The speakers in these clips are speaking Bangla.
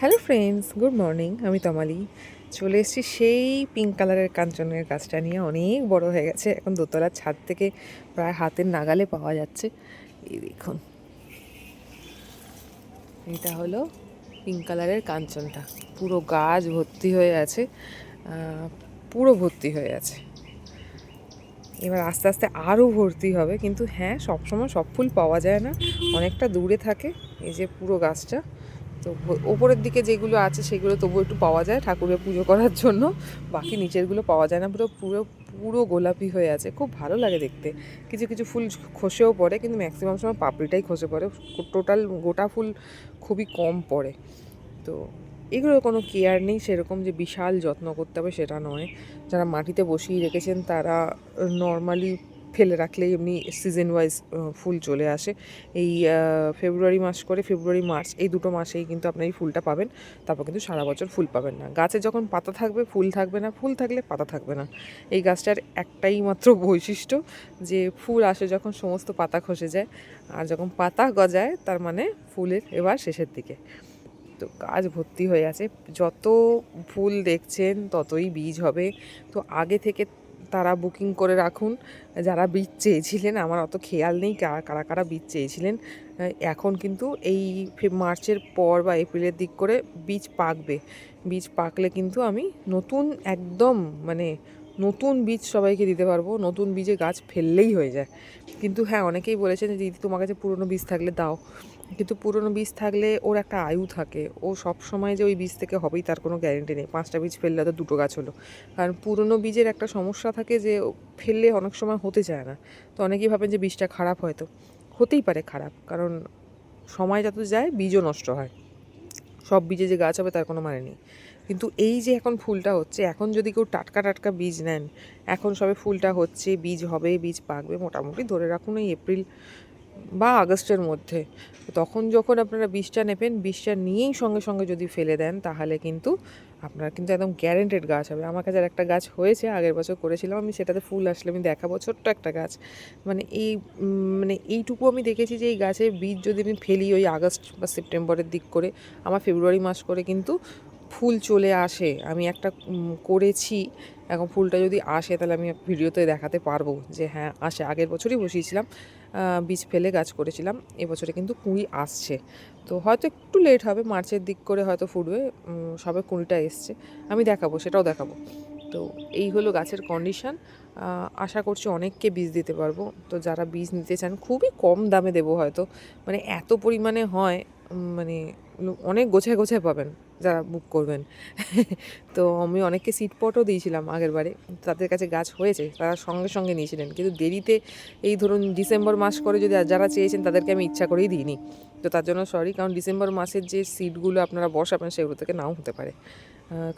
হ্যালো ফ্রেন্ডস গুড মর্নিং আমি তমালি। চলে এসেছি সেই পিঙ্ক কালারের কাঞ্চনের গাছটা নিয়ে। অনেক বড় হয়ে গেছে। এখন দোতলার ছাদ থেকে প্রায় হাতের নাগালে পাওয়া যাচ্ছে। এই দেখুন। এটা হলো পিঙ্ক কালারের কাঞ্চনটা। পুরো গাছ ভর্তি হয়ে আছে। পুরো ভর্তি হয়ে আছে। এবার আস্তে আস্তে আরও ভর্তি হবে। কিন্তু হ্যাঁ সবসময় সব ফুল পাওয়া যায় না। অনেকটা দূরে থাকে। এই যে পুরো গাছটা। তো ওপরের দিকে যেগুলো আছে সেগুলো তবু একটু পাওয়া যায় ঠাকুরের পুজো করার জন্য। বাকি নিচেরগুলো পাওয়া যায় না, পুরো পুরো পুরো গোলাপি হয়ে আছে। খুব ভালো লাগে দেখতে। কিছু কিছু ফুল খসেও পড়ে কিন্তু ম্যাক্সিমাম সময় পাপড়িটাই খসে পড়ে। টোটাল গোটা ফুল খুবই কম পড়ে। তো এগুলোর কোনো কেয়ার নেই, সেরকম যে বিশাল যত্ন করতে হবে সেটা নয়। যারা মাটিতে বসিয়ে রেখেছেন তারা নর্মালি ফেলে রাখলেই এমনি সিজন ওয়াইজ ফুল চলে আসে। এই ফেব্রুয়ারি মাস করে ফেব্রুয়ারি মার্চ এই দুটো মাসেই কিন্তু আপনার এই ফুলটা পাবেন। তারপর কিন্তু সারা বছর ফুল পাবেন না। গাছে যখন পাতা থাকবে, ফুল থাকবে না, ফুল থাকলে পাতা থাকবে না। এই গাছটার একটাই মাত্র বৈশিষ্ট্য যে ফুল আসে যখন সমস্ত পাতা খসে যায়, আর যখন পাতা গজায়, তার মানে ফুলের এবার শেষের দিকে। তো গাছ ভর্তি হয়ে আছে। যত ফুল দেখছেন, ততই বীজ হবে। তো আগে থেকে তারা বুকিং করে রাখুন। যারা বীজ চেয়েছিলেন, আমার অত খেয়াল নেই কারা কারা কারা বীজ চেয়েছিলেন। এখন কিন্তু এই মার্চের পর বা এপ্রিলের দিক করে বীজ পাকবে। বীজ পাকলে কিন্তু আমি নতুন একদম মানে নতুন বীজ সবাইকে দিতে পারব। নতুন বীজে গাছ ফেললেই হয়ে যায়। কিন্তু হ্যাঁ অনেকেই বলেছেন যে, দিদি, তোমার কাছে পুরনো বীজ থাকলে দাও। কিন্তু পুরনো বীজ থাকলে ওর একটা আয়ু থাকে। ও সব সময় যে ওই বীজ থেকে হবেই, তার কোনো গ্যারেন্টি নেই। পাঁচটা বীজ ফেললে তো দুটো গাছ হলো। কারণ পুরনো বীজের একটা সমস্যা থাকে যে ফেললে অনেক সময় হতে চায় না। তো অনেকেই ভাবেন যে বীজটা খারাপ হয়তো হতেই পারে খারাপ। কারণ সময় যত যায়, বীজও নষ্ট হয়। সব বীজে যে গাছ হবে, তার কোনো মানে নেই। কিন্তু এই যে এখন ফুলটা হচ্ছে, এখন যদি কেউ টাটকা টাটকা বীজ নেন, এখন সবে ফুলটা হচ্ছে, বীজ হবে, বীজ পাকবে, মোটামুটি ধরে রাখুন এই এপ্রিল বা আগস্টের মধ্যে। তখন যখন আপনারা বীজটা নেবেন বীজটা নিয়েই সঙ্গে সঙ্গে যদি ফেলে দেন, তাহলে কিন্তু আপনার কিন্তু একদম গ্যারেন্টেড গাছ হবে। আমার কাছে একটা গাছ হয়েছে, আগের বছর করেছিলাম আমি, সেটাতে ফুল আসলে আমি দেখাবো, ছোট্ট একটা গাছ। মানে এই মানে এইটুকু আমি দেখেছি যে এই গাছের বীজ যদি আমি ফেলি ওই আগস্ট বা সেপ্টেম্বরের দিক করে, আমার ফেব্রুয়ারি মাস করে কিন্তু ফুল চলে আসে। আমি একটা করেছি, এখন ফুলটা যদি আসে তাহলে আমি ভিডিওতে দেখাতে পারব যে হ্যাঁ আসে। আগের বছরই বসিয়েছিলাম। বীজ ফেলে গাছ করেছিলাম। এবছরে কিন্তু কুঁড়ি আসছে। তো হয়তো একটু লেট হবে, মার্চের দিক করে হয়তো ফুটবে। সবে কুঁড়িটা এসছে। আমি দেখাবো, সেটাও দেখাবো। তো এই হলো গাছের কন্ডিশন আশা করছি অনেককে বীজ দিতে পারব। তো যারা বীজ নিতে চান, খুবই কম দামে দেবো হয়তো। মানে এত পরিমাণে হয় মানে অনেক গোছায় গোছায় পাবেন। যারা বুক করবেন। তো আমি অনেককে সিট পটও দিয়েছিলাম আগের বারে। তাদের কাছে গাছ হয়েছে, তারা সঙ্গে সঙ্গে নিয়েছিলেন। কিন্তু দেরিতে এই ধরুন ডিসেম্বর মাস করে যদি যারা চেয়েছেন তাদেরকে আমি ইচ্ছা করেই দিইনি। তো তার জন্য সরি কারণ ডিসেম্বর মাসের যে সিটগুলো আপনারা বসাবেন সেগুলো থেকে নাও হতে পারে।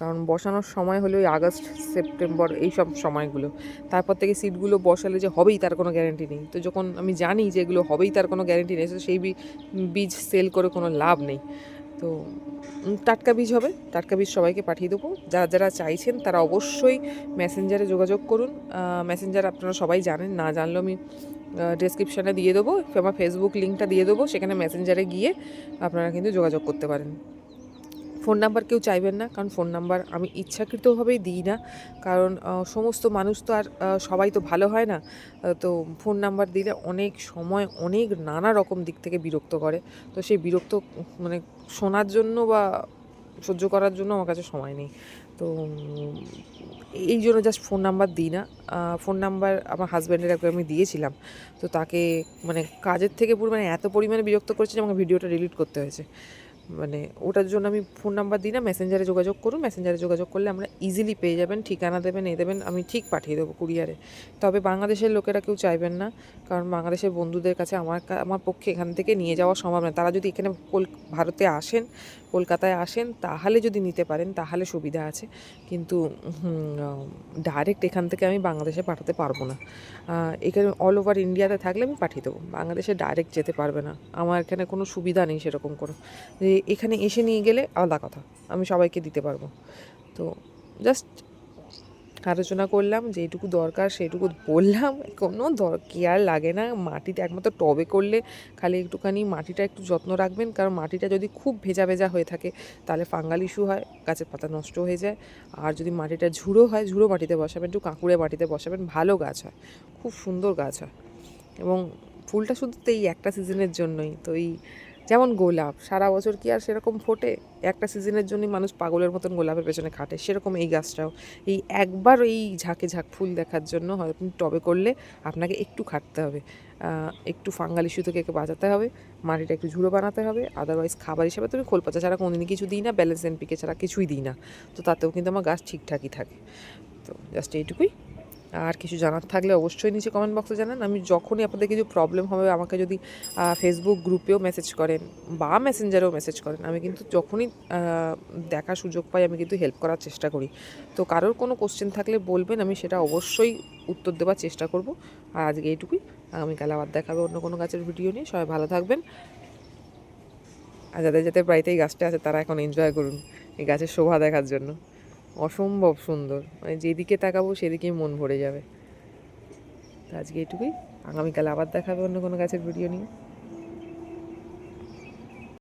কারণ বসানোর সময় হলো ওই আগস্ট, সেপ্টেম্বর এই সব সময়গুলো। তারপর থেকে সিটগুলো বসালে যে হবেই তার কোনো গ্যারেন্টি নেই। তো যখন আমি জানি যে এগুলো হবেই তার কোনো গ্যারেন্টি নেই, সেই বীজ সেল করে কোনো লাভ নেই। তো টাটকা বীজ হবে। টাটকা বীজ সবাইকে পাঠিয়ে দেবো। যারা যারা চাইছেন তারা অবশ্যই মেসেঞ্জারে যোগাযোগ করুন। মেসেঞ্জার আপনারা সবাই জানেন, না জানলেও আমি ডিসক্রিপশানে দিয়ে দেবো আমার ফেসবুক লিঙ্কটা দিয়ে দেবো। সেখানে মেসেঞ্জারে গিয়ে আপনারা কিন্তু যোগাযোগ করতে পারেন। ফোন নাম্বার কেউ চাইবেন না, কারণ ফোন নাম্বার আমি ইচ্ছাকৃতভাবেই দিই না। কারণ সমস্ত মানুষ তো আর সবাই তো ভালো হয় না তো ফোন নাম্বার দিলে অনেক সময় অনেক নানা রকম দিক থেকে বিরক্ত করে। তো সেই বিরক্ত মানে শোনার জন্য বা সহ্য করার জন্য আমার কাছে সময় নেই। তো, এই জন্য জাস্ট ফোন নাম্বার দিই না। ফোন নাম্বার আমার হাজব্যান্ডের একবার আমি দিয়েছিলাম। তো তাকে মানে কাজের থেকে পুরো মানে এত পরিমাণে বিরক্ত করেছে যে আমাকে ভিডিওটা ডিলিট করতে হয়েছে। মানে ওটার জন্য আমি ফোন নাম্বার দিই না মেসেঞ্জারে যোগাযোগ করুন মেসেঞ্জারে যোগাযোগ করলে আমরা ইজিলি পেয়ে যাবেন, ঠিকানা দেবেন, এ দেবেন, আমি ঠিক পাঠিয়ে দেবো কুরিয়ারে। তবে বাংলাদেশের লোকেরা কেউ চাইবেন না, কারণ বাংলাদেশের বন্ধুদের কাছে আমার আমার পক্ষে এখান থেকে নিয়ে যাওয়া সম্ভব না। তারা যদি এখানে ভারতে আসেন কলকাতায় আসেন, তাহলে যদি নিতে পারেন, তাহলে সুবিধা আছে। কিন্তু ডাইরেক্ট এখান থেকে আমি বাংলাদেশে পাঠাতে পারব না। এখানে অল ওভার ইন্ডিয়াতে থাকলে আমি পাঠিয়ে দেবো। বাংলাদেশে ডাইরেক্ট যেতে পারবে না। আমার এখানে কোনো সুবিধা নেই সেরকম কোনো। যে এখানে এসে নিয়ে গেলে আলাদা কথা। আমি সবাইকে দিতে পারব। তো জাস্ট আলোচনা করলাম যেটুকু দরকার সেটুকু বললাম। কোনো দর কেয়ার লাগে না, মাটিতে একমাত্র টবে করলে খালি একটুখানি মাটিটা একটু যত্ন রাখবেন, কারণ মাটিটা যদি খুব ভেজা ভেজা হয়ে থাকে, তাহলে ফাঙ্গাল ইস্যু হয়, গাছের পাতা নষ্ট হয়ে যায়। আর যদি মাটিটা ঝুড়ো হয়, ঝুড়ো মাটিতে বসাবেন, একটু কাঁকুড়ে মাটিতে বসাবেন, ভালো গাছ হয়, খুব সুন্দর গাছ হয়। এবং ফুলটা শুধু তো এই একটা সিজনের জন্যই, তো এই যেমন গোলাপ, সারা বছর কি আর সেরকম ফোটে? একটা সিজনের জন্যই মানুষ পাগলের মতন গোলাপের পেছনে খাটে। সেরকম এই গাছটাও। এই একবার এই ঝাঁকে ঝাঁক ফুল দেখার জন্য হয়তো আপনি টবে করলে আপনাকে একটু খাটতে হবে। একটু ফাঙ্গাল ইস্যু থেকে একে বাঁচাতে হবে, মাটিটা একটু ঝুড়ো বানাতে হবে আদারওয়াইজ খাবার হিসাবে তুমি খোল পচা ছাড়া কোনোদিনই কিছু দিই না ব্যালেন্স এনপিকে ছাড়া কিছুই দিই না। তো তাতেও কিন্তু আমার গাছ ঠিকঠাকই থাকে। তো জাস্ট এইটুকুই। আর কিছু জানার থাকলে অবশ্যই নিচে কমেন্ট বক্সে জানান। আমি যখনই আপনাদের কিছু প্রবলেম হবে, আমাকে যদি ফেসবুক গ্রুপেও মেসেজ করেন বা মেসেঞ্জারেও মেসেজ করেন, আমি কিন্তু যখনই দেখার সুযোগ পাই, আমি কিন্তু হেল্প করার চেষ্টা করি। তো কারোর কোনো কোশ্চেন থাকলে বলবেন, আমি সেটা অবশ্যই উত্তর দেওয়ার চেষ্টা করব। আর আজকে এইটুকুই। আগামীকাল আবার দেখাবে অন্য কোনো গাছের ভিডিও নিয়ে। সবাই ভালো থাকবেন। আর যাদের যাদের বাড়িতে এই গাছটা আছে, তারা এখন এনজয় করুন এই গাছের শোভা দেখার জন্য। অসম্ভব সুন্দর। মানে যেদিকে তাকাবো সেদিকেই মন ভরে যাবে। আজকে এটুকুই। আগামীকাল আবার দেখাবে অন্য কোনো গাছের ভিডিও নিয়ে।